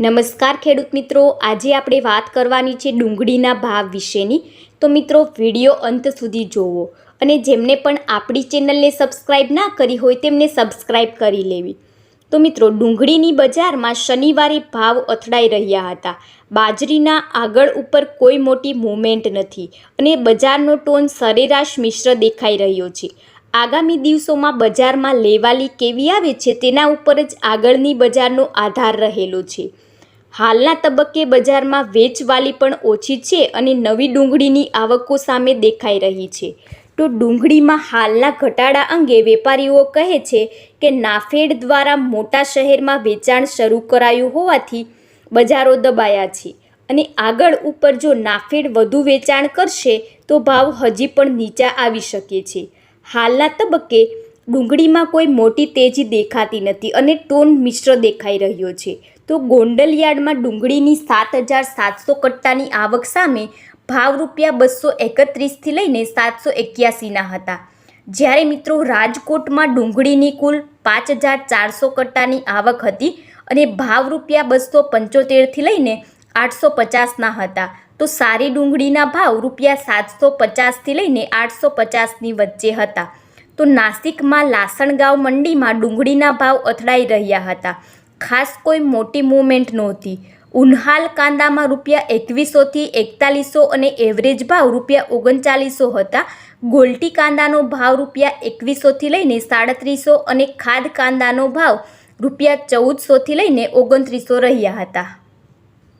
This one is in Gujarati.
નમસ્કાર ખેડૂત મિત્રો. આજે આપણે વાત કરવાની છે ડુંગળીના ભાવ વિશેની. તો મિત્રો, વીડિયો અંત સુધી જોવો અને જેમને પણ આપણી ચેનલને સબસ્ક્રાઈબ ના કરી હોય તેમને સબસ્ક્રાઈબ કરી લેવી. તો મિત્રો, ડુંગળીની બજારમાં શનિવારે ભાવ અથડાઈ રહ્યા હતા. બાજરીના આગળ ઉપર કોઈ મોટી મૂવમેન્ટ નથી અને બજારનો ટોન સરેરાશ મિશ્ર દેખાઈ રહ્યો છે. આગામી દિવસોમાં બજારમાં લેવાલી કેવી આવે છે તેના ઉપર જ આગળની બજારનો આધાર રહેલો છે. હાલના તબક્કે બજારમાં વેચવાલી પણ ઓછી છે અને નવી ડુંગળીની આવકો સામે દેખાઈ રહી છે. તો ડુંગળીમાં હાલના ઘટાડા અંગે વેપારીઓ કહે છે કે નાફેડ દ્વારા મોટા શહેરમાં વેચાણ શરૂ કરાયું હોવાથી બજારો દબાયા છે અને આગળ ઉપર જો નાફેડ વધુ વેચાણ કરશે તો ભાવ હજી પણ નીચા આવી શકે છે. હાલના તબક્કે ડુંગળીમાં કોઈ મોટી તેજી દેખાતી નથી અને ટોન મિશ્ર દેખાઈ રહ્યો છે. તો ગોંડલ યાર્ડમાં ડુંગળીની સાત હજાર સાતસો કટ્ટાની આવક સામે ભાવ રૂપિયા બસો એકત્રીસથી લઈને સાતસો એક્યાસીના હતા. જ્યારે મિત્રો રાજકોટમાં ડુંગળીની કુલ પાંચ હજાર ચારસો કટ્ટાની આવક હતી અને ભાવ રૂપિયા બસો પંચોતેરથી લઈને આઠસો પચાસના હતા. તો સારી ડુંગળીના ભાવ રૂપિયા સાતસો પચાસથી લઈને આઠસો પચાસની વચ્ચે હતા. તો નાસિકમાં લાસણગાંવ મંડીમાં ડુંગળીના ભાવ અથડાઈ રહ્યા હતા. ખાસ કોઈ મોટી મૂવમેન્ટ નહોતી. ઉન્હાલ કાંદામાં રૂપિયા એકવીસોથી એકતાલીસો અને એવરેજ ભાવ રૂપિયા ઓગણચાલીસો હતા. ગોલ્ટી કાંદાનો ભાવ રૂપિયા એકવીસોથી લઈને સાડત્રીસો અને ખાદ કાંદાનો ભાવ રૂપિયા ચૌદસોથી લઈને ઓગણત્રીસો રહ્યા હતા.